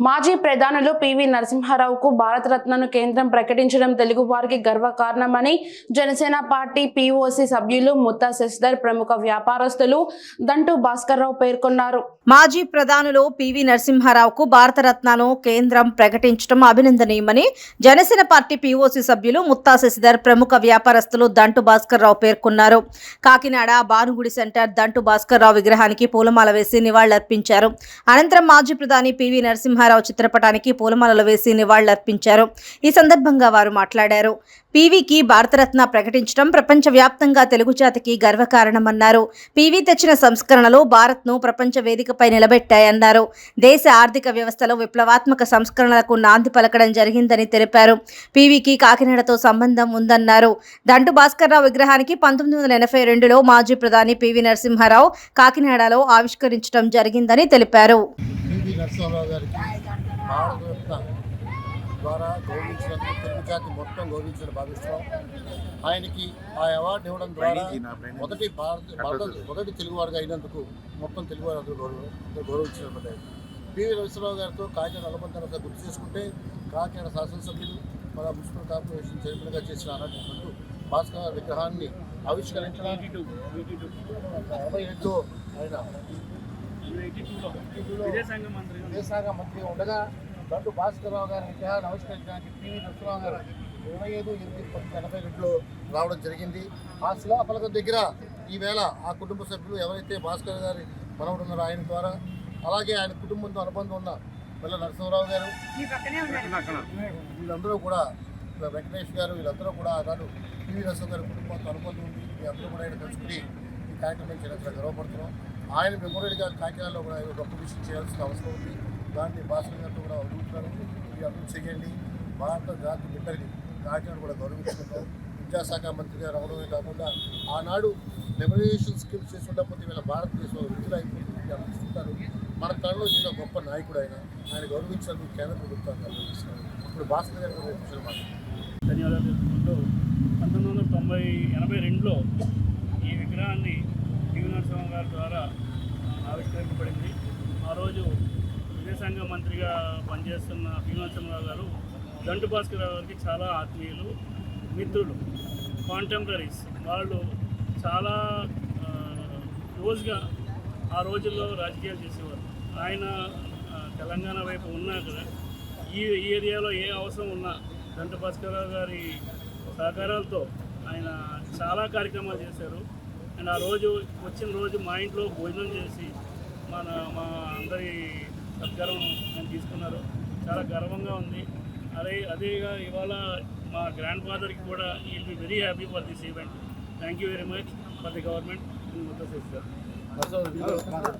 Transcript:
మాజీ ప్రధానులు పివి నరసింహారావుకు భారతరత్నను కేంద్రం ప్రకటించడం తెలుగు వారికి గర్వకారణమని జనసేన పార్టీ పీఓసీ సభ్యులు ముత్తా శశిధర్ ప్రముఖ వ్యాపారస్తులు దంటు భాస్కర్రావు పేర్కొన్నారు. మాజీ ప్రధానులు పివి నరసింహారావుకు భారతరత్నను కేంద్రం ప్రకటించడం అభినందనీయమని జనసేన పార్టీ పీఓసీ సభ్యులు ముత్తా శశిధర్ ప్రముఖ వ్యాపారస్తులు దంటు భాస్కర్రావు పేర్కొన్నారు. కాకినాడ భానుగుడి సెంటర్ దంటు భాస్కర్రావు విగ్రహానికి పూలమాల వేసి నివాళులర్పించారు. అనంతరం మాజీ ప్రధాని పివి నరసింహారావు చిత్రపటానికి పూలమాలలు వేసి నివాళులర్పించారు. ఈ సందర్భంగా వారు మాట్లాడారు. పీవీకి భారతరత్న ప్రకటించడం ప్రపంచవ్యాప్తంగా తెలుగు జాతికి గర్వకారణమన్నారు. పీవీ తెచ్చిన సంస్కరణలు భారత్ను ప్రపంచ వేదికపై నిలబెట్టాయన్నారు. దేశ ఆర్థిక వ్యవస్థలో విప్లవాత్మక సంస్కరణలకు నాంది పలకడం జరిగిందని తెలిపారు. పీవీకి కాకినాడతో సంబంధం ఉందన్నారు. దంటు భాస్కర్రావు విగ్రహానికి పంతొమ్మిది వందల ఎనభై రెండులో మాజీ ప్రధాని పివి నరసింహారావు కాకినాడలో ఆవిష్కరించడం జరిగిందని తెలిపారు. నరసింహారావు గారికి భారతరత్న ద్వారా గౌరవించినందుకు తెలుగు జాతి మొత్తం గౌరవించిన భావిస్తున్నాం ఆయనకి ఆ అవార్డు ఇవ్వడం ద్వారా మొదటి భారత భారత మొదటి తెలుగువారుగా అయినందుకు మొత్తం తెలుగువారు అందరూ గౌరవ గౌరవించినట్టు పివి నరసింహరావు గారితో కాకినాడ ఒకసారి గుర్తు చేసుకుంటే కాకినాడ శాసనసభ్యులు మన మున్సిపల్ కార్పొరేషన్ చైర్మన్గా చేసిన అన్నట్టు భాస్కర్ విగ్రహాన్ని ఆవిష్కరించడానికి ఆయన విదేశాంగ మంత్రి. మంత్రిగా ఉండగా దండు భాస్కరరావు గారి విగ్రహాన్ని ఆవిష్కరించడానికి పివి నరసింహరావు గారు ఇరవై ఐదు ఎనిమిది పంతొమ్మిది ఎనభై రెండులో రావడం జరిగింది. ఆ శిలాఫలకం దగ్గర ఈవేళ ఆ కుటుంబ సభ్యులు ఎవరైతే భాస్కర్ గారి మనవడు ఉన్నారో ఆయన ద్వారా అలాగే ఆయన కుటుంబంతో అనుబంధం ఉన్న పిల్ల నరసింహరావు గారు వీళ్ళందరూ కూడా వెంకటేష్ గారు వీళ్ళందరూ కూడా ఆనాడు పివి నరసింహ గారి కుటుంబంతో అనుబంధం ఉంది వీళ్ళందరూ కూడా ఆయన కలుసుకుని ఈ కార్యక్రమం చేయడం చాలా గర్వపడుతున్నాం. ఆయన మెమోరియల్గా కాకినాడలో కూడా ఒక పొజిషన్ చేయాల్సిన అవసరం ఉంది. దాన్ని భాస్కర్ గారితో కూడా అడుగుతున్నాను మీరు అభివృద్ధి చేయండి భారత జాతి బిడ్డల్ని కాకినాడ కూడా గౌరవించుకుంటాం. విద్యాశాఖ మంత్రిగా రావడమే కాకుండా ఆనాడు లిబరేషన్ స్కీమ్స్ చేసుకుంటే ఉండకపోతే వీళ్ళ భారతదేశంలో వృద్ధులు అయిపోతుంది అనుకుంటారు మన తనలో చిన్న గొప్ప నాయకుడు ఆయన. ఆయన గౌరవించాలని కేంద్ర ప్రభుత్వాన్ని గౌరవిస్తున్నారు ఇప్పుడు భాస్కర్ గారు కూడా ధన్యవాదాలు. పంతొమ్మిది వందల తొంభై ఎనభై రెండులో ఈ విగ్రహాన్ని జీవనోత్సవం గారి ద్వారా ఉపయోగపడింది. ఆ రోజు విదేశాంగ మంత్రిగా పనిచేస్తున్న పి గారు దంటు భాస్కర్ రావు గారికి చాలా ఆత్మీయులు మిత్రులు కాంటెంపరీస్ వాళ్ళు చాలా రోజుగా క్లోజ్గా ఆ రోజుల్లో రాజకీయాలు చేసేవారు. ఆయన తెలంగాణ వైపు ఉన్నా కదా ఈ ఏరియాలో ఏ అవసరం ఉన్నా దంట భాస్కర్ గారి సహకారాలతో ఆయన చాలా కార్యక్రమాలు చేశారు. అండ్ ఆ రోజు వచ్చిన రోజు మా ఇంట్లో భోజనం చేసి మన మా అందరి సత్కారం ఆయన తీసుకున్నారు. చాలా గర్వంగా ఉంది. అదే అదేగా ఇవాళ మా గ్రాండ్ ఫాదర్కి కూడా ఈ be very happy for this event thank you very much for the government ముద్ద చేస్తారు